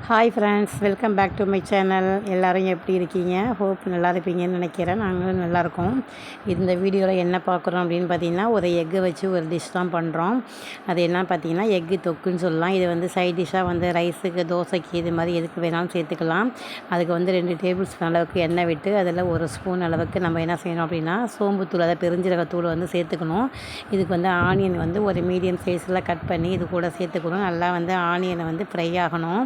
Hi friends welcome back to my channel எல்லோரும் எப்படி இருக்கீங்க? ஹோப் நல்லா இருப்பீங்கன்னு நினைக்கிறேன். நாங்களும் நல்லாயிருக்கோம் இந்த வீடியோவில் என்ன பார்க்குறோம் அப்படின்னு பார்த்தீங்கன்னா ஒரு எக்கு வச்சு ஒரு டிஷ் தான் பண்ணுறோம் அது என்ன பார்த்தீங்கன்னா எக்கு தொக்குன்னு சொல்லலாம். இது வந்து சைட் டிஷ்ஷாக வந்து ரைஸுக்கு தோசைக்கு இது மாதிரி எதுக்கு வேணாலும் சேர்த்துக்கலாம். அதுக்கு வந்து ரெண்டு டேபிள் ஸ்பூன் அளவுக்கு எண்ணெய் விட்டு அதில் ஒரு ஸ்பூன் அளவுக்கு நம்ம என்ன செய்யணும் அப்படின்னா சோம்புத்தூள் அதை பெருஞ்சீரகத்தூள் வந்து சேர்த்துக்கணும். இதுக்கு வந்து ஆனியன் வந்து ஒரு மீடியம் சைஸில் கட் பண்ணி இது கூட சேர்த்துக்கணும். நல்லா வந்து ஆனியனை வந்து ஃப்ரை ஆகணும்.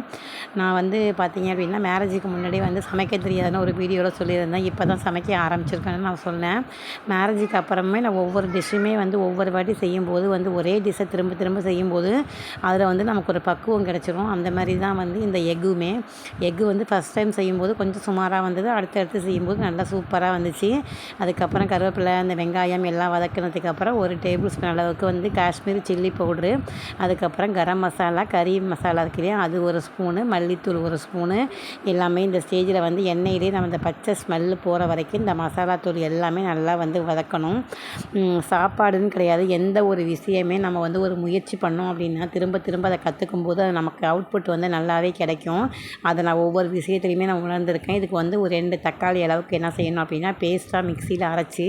நான் வந்து பார்த்தீங்க அப்படின்னா மேரேஜுக்கு முன்னாடி வந்து சமைக்க தெரியாதுன்னு ஒரு வீடியோவில் சொல்லியிருந்தேன். இப்போ தான் சமைக்க ஆரம்பிச்சிருக்கேன்னு நான் சொன்னேன். மேரேஜுக்கு அப்புறமே நான் ஒவ்வொரு டிஷ்ஷுமே வந்து ஒவ்வொரு வாட்டி செய்யும்போது வந்து ஒரே டிஷ்ஷை திரும்ப திரும்ப செய்யும்போது அதில் வந்து நமக்கு ஒரு பக்குவம் கிடச்சிரும். அந்த மாதிரி தான் வந்து இந்த எக்குமே எக்கு வந்து ஃபஸ்ட் டைம் செய்யும்போது கொஞ்சம் சுமாராக வந்தது. அடுத்தடுத்து செய்யும்போது நல்லா சூப்பராக வந்துச்சு. அதுக்கப்புறம் கருவேப்பிலை அந்த வெங்காயம் எல்லாம் வதக்கினதுக்கப்புறம் ஒரு டேபிள் ஸ்பூன் அளவுக்கு வந்து காஷ்மீரி சில்லி பவுட்ரு அதுக்கப்புறம் கரம் மசாலா கறி மசாலா இருக்கு அது ஒரு ஸ்பூன் மல்லித்தூள் ஒரு ஸ்பூனு. எல்லாமே இந்த ஸ்டேஜில் வந்து எண்ணெயிலே நம்ம இந்த பச்சை ஸ்மெல்லு போகிற வரைக்கும் இந்த மசாலா தூள் எல்லாமே நல்லா வந்து வதக்கணும். சாப்பாடுன்னு கிடையாது. எந்த ஒரு விஷயமே நம்ம வந்து ஒரு முயற்சி பண்ணோம் அப்படின்னா திரும்ப திரும்ப அதை கற்றுக்கும் போது அது நமக்கு அவுட்புட் வந்து நல்லாவே கிடைக்கும். அதை நான் ஒவ்வொரு விஷயத்துலையுமே நான் உணர்ந்திருக்கேன். இதுக்கு வந்து ஒரு ரெண்டு தக்காளி அளவுக்கு என்ன செய்யணும் அப்படின்னா பேஸ்ட்டாக மிக்சியில் அரைச்சி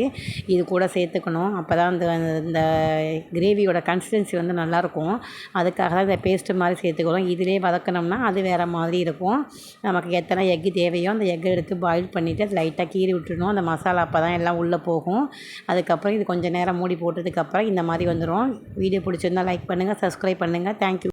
இது கூட சேர்த்துக்கணும். அப்போ தான் அந்த இந்த கிரேவியோட கன்சிஸ்டன்சி வந்து நல்லாயிருக்கும் அதுக்காக தான் இந்த பேஸ்ட்டு மாதிரி சேர்த்துக்கிறோம். இதிலே வதக்கினோம்னா அது வேறு மாதிரி இருக்கும். நமக்கு எத்தனை எக்கு தேவையோ அந்த எக்கை எடுத்து பாயில் பண்ணிவிட்டு அது லைட்டாக கீறி விட்டுடணும். அந்த மசாலா அப்போ தான் எல்லாம் உள்ளே போகும். அதுக்கப்புறம் இது கொஞ்சம் நேரம் மூடி போட்டதுக்கப்புறம் இந்த மாதிரி வந்துடும் வீடியோ பிடிச்சிருந்தால் லைக் பண்ணுங்கள் சப்ஸ்கிரைப் பண்ணுங்கள் தேங்க்யூ